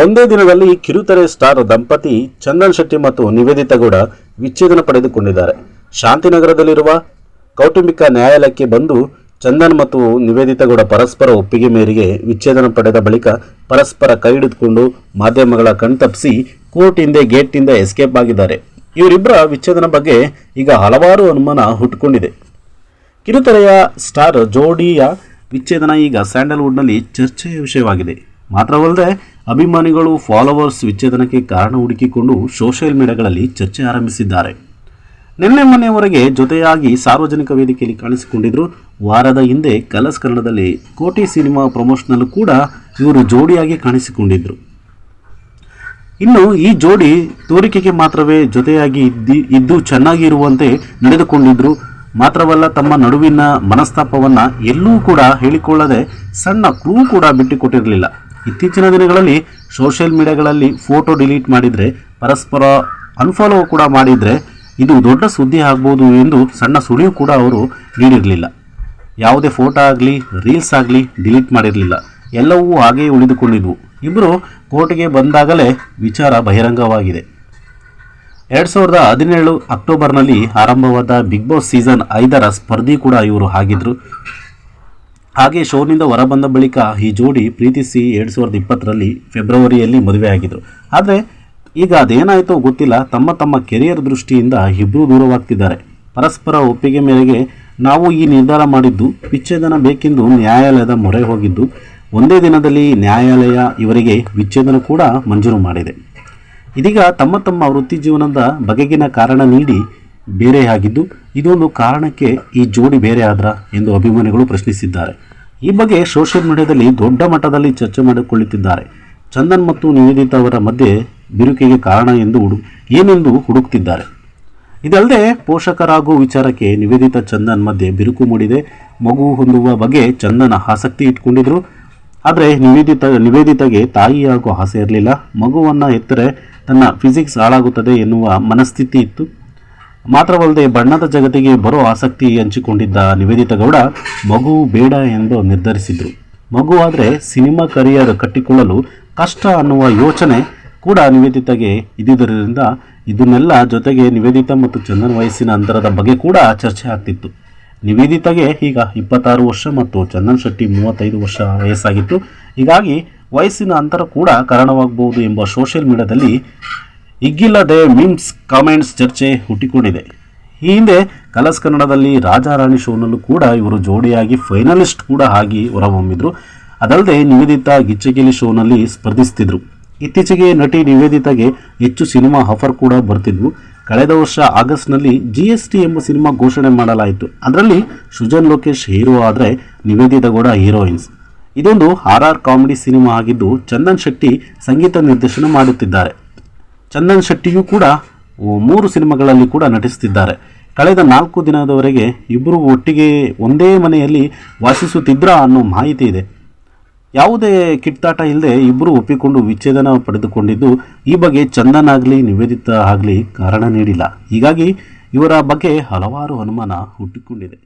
ಒಂದೇ ದಿನದಲ್ಲಿ ಕಿರುತೆರೆ ಸ್ಟಾರ್ ದಂಪತಿ ಚಂದನ್ ಶೆಟ್ಟಿ ಮತ್ತು ನಿವೇದಿತಾ ಗೌಡ ವಿಚ್ಛೇದನ ಪಡೆದುಕೊಂಡಿದ್ದಾರೆ. ಶಾಂತಿನಗರದಲ್ಲಿರುವ ಕೌಟುಂಬಿಕ ನ್ಯಾಯಾಲಯಕ್ಕೆ ಬಂದು ಚಂದನ್ ಮತ್ತು ನಿವೇದಿತಾ ಗೌಡ ಪರಸ್ಪರ ಒಪ್ಪಿಗೆ ಮೇರೆಗೆ ವಿಚ್ಛೇದನ ಪಡೆದ ಬಳಿಕ ಪರಸ್ಪರ ಕೈ ಹಿಡಿದುಕೊಂಡು ಮಾಧ್ಯಮಗಳ ಕಣ್ತಪ್ಪಿಸಿ ಕೋರ್ಟ್ ಹಿಂದೆ ಗೇಟ್ನಿಂದ ಎಸ್ಕೇಪ್ ಆಗಿದ್ದಾರೆ. ಇವರಿಬ್ಬರ ವಿಚ್ಛೇದನ ಬಗ್ಗೆ ಈಗ ಹಲವಾರು ಅನುಮಾನ ಹುಟ್ಟುಕೊಂಡಿದೆ. ಕಿರುತೆರೆಯ ಸ್ಟಾರ್ ಜೋಡಿಯ ವಿಚ್ಛೇದನ ಈಗ ಸ್ಯಾಂಡಲ್ವುಡ್ನಲ್ಲಿ ಚರ್ಚೆಯ ವಿಷಯವಾಗಿದೆ. ಮಾತ್ರವಲ್ಲದೆ ಅಭಿಮಾನಿಗಳು ಫಾಲೋವರ್ಸ್ ವಿಚ್ಛೇದನಕ್ಕೆ ಕಾರಣ ಹುಡುಕಿಕೊಂಡು ಸೋಷಿಯಲ್ ಮೀಡಿಯಾಗಳಲ್ಲಿ ಚರ್ಚೆ ಆರಂಭಿಸಿದ್ದಾರೆ. ನಿನ್ನೆ ಮೊನ್ನೆಯವರೆಗೆ ಜೊತೆಯಾಗಿ ಸಾರ್ವಜನಿಕ ವೇದಿಕೆಯಲ್ಲಿ ಕಾಣಿಸಿಕೊಂಡಿದ್ರು. ವಾರದ ಹಿಂದೆ ಕಲರ್ಸ್ ಕನ್ನಡದಲ್ಲಿ ಕೋಟಿ ಸಿನಿಮಾ ಪ್ರಮೋಷನಲ್ಲೂ ಕೂಡ ಇವರು ಜೋಡಿಯಾಗಿ ಕಾಣಿಸಿಕೊಂಡಿದ್ರು. ಇನ್ನು ಈ ಜೋಡಿ ತೋರಿಕೆಗೆ ಮಾತ್ರವೇ ಜೊತೆಯಾಗಿ ಇದ್ದಿ, ಇದ್ದು ಚೆನ್ನಾಗಿ ಇರುವಂತೆ ನಡೆದುಕೊಂಡಿದ್ರು. ಮಾತ್ರವಲ್ಲ ತಮ್ಮ ನಡುವಿನ ಮನಸ್ತಾಪವನ್ನ ಎಲ್ಲೂ ಕೂಡ ಹೇಳಿಕೊಳ್ಳದೆ ಸಣ್ಣ ಕ್ಲೂ ಕೂಡ ಬಿಟ್ಟುಕೊಟ್ಟಿರಲಿಲ್ಲ. ಇತ್ತೀಚಿನ ದಿನಗಳಲ್ಲಿ ಸೋಷಿಯಲ್ ಮೀಡಿಯಾಗಳಲ್ಲಿ ಫೋಟೋ ಡಿಲೀಟ್ ಮಾಡಿದರೆ ಪರಸ್ಪರ ಅನ್ಫಾಲೋ ಕೂಡ ಮಾಡಿದರೆ ಇದು ದೊಡ್ಡ ಸುದ್ದಿ ಆಗ್ಬೋದು ಎಂದು ಸಣ್ಣ ಸುಳಿವು ಕೂಡ ಅವರು ನೀಡಿರಲಿಲ್ಲ. ಯಾವುದೇ ಫೋಟೋ ಆಗಲಿ, ರೀಲ್ಸ್ ಆಗಲಿ ಡಿಲೀಟ್ ಮಾಡಿರಲಿಲ್ಲ. ಎಲ್ಲವೂ ಹಾಗೆಯೇ ಉಳಿದುಕೊಂಡಿದ್ವು. ಇಬ್ಬರು ಕೋರ್ಟ್ಗೆ ಬಂದಾಗಲೇ ವಿಚಾರ ಬಹಿರಂಗವಾಗಿದೆ. ಎರಡು ಸಾವಿರದ ಹದಿನೇಳು ಅಕ್ಟೋಬರ್ನಲ್ಲಿ ಆರಂಭವಾದ ಬಿಗ್ ಬಾಸ್ ಸೀಸನ್ ಐದರ ಸ್ಪರ್ಧಿ ಕೂಡ ಇವರು ಆಗಿದ್ರು ಹಾಗೆ ಶೋನಿಂದ ಹೊರಬಂದ ಬಳಿಕ ಈ ಜೋಡಿ ಪ್ರೀತಿಸಿ ಎರಡು ಸಾವಿರದ ಇಪ್ಪತ್ತರಲ್ಲಿ ಫೆಬ್ರವರಿಯಲ್ಲಿ ಮದುವೆಯಾಗಿದ್ದರು ಆದರೆ ಈಗ ಅದೇನಾಯಿತೋ ಗೊತ್ತಿಲ್ಲ. ತಮ್ಮ ತಮ್ಮ ಕೆರಿಯರ್ ದೃಷ್ಟಿಯಿಂದ ಇಬ್ಬರೂ ದೂರವಾಗ್ತಿದ್ದಾರೆ. ಪರಸ್ಪರ ಒಪ್ಪಿಗೆ ಮೇರೆಗೆ ನಾವು ಈ ನಿರ್ಧಾರ ಮಾಡಿದ್ದು ವಿಚ್ಛೇದನ ಬೇಕೆಂದು ನ್ಯಾಯಾಲಯದ ಮೊರೆ ಹೋಗಿದ್ದು, ಒಂದೇ ದಿನದಲ್ಲಿ ನ್ಯಾಯಾಲಯ ಇವರಿಗೆ ವಿಚ್ಛೇದನ ಕೂಡ ಮಂಜೂರು ಮಾಡಿದೆ. ಇದೀಗ ತಮ್ಮ ತಮ್ಮ ವೃತ್ತಿ ಜೀವನದ ಬಗೆಗಿನ ಕಾರಣ ನೀಡಿ ಬೇರೆಯಾಗಿದ್ದು ಇದೊಂದು ಕಾರಣಕ್ಕೆ ಈ ಜೋಡಿ ಬೇರೆ ಆದ್ರ ಎಂದು ಅಭಿಮಾನಿಗಳು ಪ್ರಶ್ನಿಸಿದ್ದಾರೆ. ಈ ಬಗ್ಗೆ ಸೋಷಿಯಲ್ ಮೀಡಿಯಾದಲ್ಲಿ ದೊಡ್ಡ ಮಟ್ಟದಲ್ಲಿ ಚರ್ಚೆ ಮಾಡಿಕೊಳ್ಳುತ್ತಿದ್ದಾರೆ. ಚಂದನ್ ಮತ್ತು ನಿವೇದಿತಾ ಅವರ ಮಧ್ಯೆ ಬಿರುಕಿಗೆ ಕಾರಣ ಎಂದು ಹುಡು, ಏನೆಂದು ಹುಡುಕ್ತಿದ್ದಾರೆ. ಇದಲ್ಲದೆ ಪೋಷಕರಾಗುವ ವಿಚಾರಕ್ಕೆ ನಿವೇದಿತಾ ಚಂದನ್ ಮಧ್ಯೆ ಬಿರುಕು ಮೂಡಿದೆ. ಮಗು ಹೊಂದುವ ಬಗ್ಗೆ ಚಂದನ ಆಸಕ್ತಿ ಇಟ್ಕೊಂಡಿದ್ರು. ಆದರೆ ನಿವೇದಿತ, ನಿವೇದಿತೆಗೆ ತಾಯಿಯಾಗುವ ಆಸೆ ಇರಲಿಲ್ಲ. ಮಗುವನ್ನು ಎತ್ತರೆ ತನ್ನ ಫಿಸಿಕ್ಸ್ ಹಾಳಾಗುತ್ತದೆ ಎನ್ನುವ ಮನಸ್ಥಿತಿ ಇತ್ತು. ಮಾತ್ರವಲ್ಲದೆ ಬಣ್ಣದ ಜಗತ್ತಿಗೆ ಬರೋ ಆಸಕ್ತಿ ಹಂಚಿಕೊಂಡಿದ್ದ ನಿವೇದಿತ ಗೌಡ ಮಗು ಬೇಡ ಎಂದು ನಿರ್ಧರಿಸಿದ್ರು. ಮಗು ಆದರೆ ಸಿನಿಮಾ ಕರಿಯರ್ ಕಟ್ಟಿಕೊಳ್ಳಲು ಕಷ್ಟ ಅನ್ನುವ ಯೋಚನೆ ಕೂಡ ನಿವೇದಿತಗೆ ಇದ್ದುದರಿಂದ ಇದನ್ನೆಲ್ಲ ಜೊತೆಗೆ ನಿವೇದಿತ ಮತ್ತು ಚಂದನ್ ವಯಸ್ಸಿನ ಅಂತರದ ಬಗ್ಗೆ ಕೂಡ ಚರ್ಚೆ ಆಗ್ತಿತ್ತು. ನಿವೇದಿತಗೆ ಈಗ ಇಪ್ಪತ್ತಾರು ವರ್ಷ ಮತ್ತು ಚಂದನ್ ಶೆಟ್ಟಿ ಮೂವತ್ತೈದು ವರ್ಷ ವಯಸ್ಸಾಗಿತ್ತು. ಹೀಗಾಗಿ ವಯಸ್ಸಿನ ಅಂತರ ಕೂಡ ಕಾರಣವಾಗಬಹುದು ಎಂಬ ಸೋಷಿಯಲ್ ಮೀಡಿಯಾದಲ್ಲಿ ಇಗ್ಗಿಲ್ಲದೆ ಮೀಮ್ಸ್ ಕಾಮೆಂಟ್ಸ್ ಚರ್ಚೆ ಹುಟ್ಟಿಕೊಂಡಿದೆ. ಈ ಹಿಂದೆ ಕಲರ್ಸ್ ಕನ್ನಡದಲ್ಲಿ ರಾಜಾರಾಣಿ ಶೋನಲ್ಲೂ ಕೂಡ ಇವರು ಜೋಡಿಯಾಗಿ ಫೈನಲಿಸ್ಟ್ ಕೂಡ ಆಗಿ ಹೊರಹೊಮ್ಮಿದ್ರು. ಅದಲ್ಲದೆ ನಿವೇದಿತ ಗಿಚ್ಚಗಿಲಿ ಶೋನಲ್ಲಿ ಸ್ಪರ್ಧಿಸ್ತಿದ್ರು. ಇತ್ತೀಚೆಗೆ ನಟಿ ನಿವೇದಿತಾಗೆ ಹೆಚ್ಚು ಸಿನಿಮಾ ಆಫರ್ ಕೂಡ ಬರ್ತಿದ್ವು. ಕಳೆದ ವರ್ಷ ಆಗಸ್ಟ್ನಲ್ಲಿ ಜಿ ಎಸ್ ಟಿ ಎಂಬ ಸಿನಿಮಾ ಘೋಷಣೆ ಮಾಡಲಾಯಿತು. ಅದರಲ್ಲಿ ಸುಜನ್ ಲೋಕೇಶ್ ಹೀರೋ ಆದರೆ ನಿವೇದಿತಾ ಕೂಡ ಹೀರೋಯಿನ್ಸ್. ಇದೊಂದು ಆರ್ ಆರ್ ಕಾಮಿಡಿ ಸಿನಿಮಾ ಆಗಿದ್ದು ಚಂದನ್ ಶೆಟ್ಟಿ ಸಂಗೀತ ನಿರ್ದೇಶನ ಮಾಡುತ್ತಿದ್ದಾರೆ. ಚಂದನ್ ಶೆಟ್ಟಿಯೂ ಕೂಡ ಮೂರು ಸಿನಿಮಾಗಳಲ್ಲಿ ಕೂಡ ನಟಿಸುತ್ತಿದ್ದಾರೆ. ಕಳೆದ ನಾಲ್ಕು ದಿನದವರೆಗೆ ಇಬ್ಬರು ಒಟ್ಟಿಗೆ ಒಂದೇ ಮನೆಯಲ್ಲಿ ವಾಸಿಸುತ್ತಿದ್ರ ಅನ್ನೋ ಮಾಹಿತಿ ಇದೆ. ಯಾವುದೇ ಕಿತ್ತಾಟ ಇಲ್ಲದೆ ಇಬ್ಬರು ಒಪ್ಪಿಕೊಂಡು ವಿಚ್ಛೇದನ ಪಡೆದುಕೊಂಡಿದ್ದು, ಈ ಬಗ್ಗೆ ಚಂದನ್ ಆಗಲಿ, ನಿವೇದಿತ ಆಗಲಿ ಕಾರಣ ನೀಡಿಲ್ಲ. ಹೀಗಾಗಿ ಇವರ ಬಗ್ಗೆ ಹಲವಾರು ಅನುಮಾನ ಹುಟ್ಟಿಕೊಂಡಿದೆ.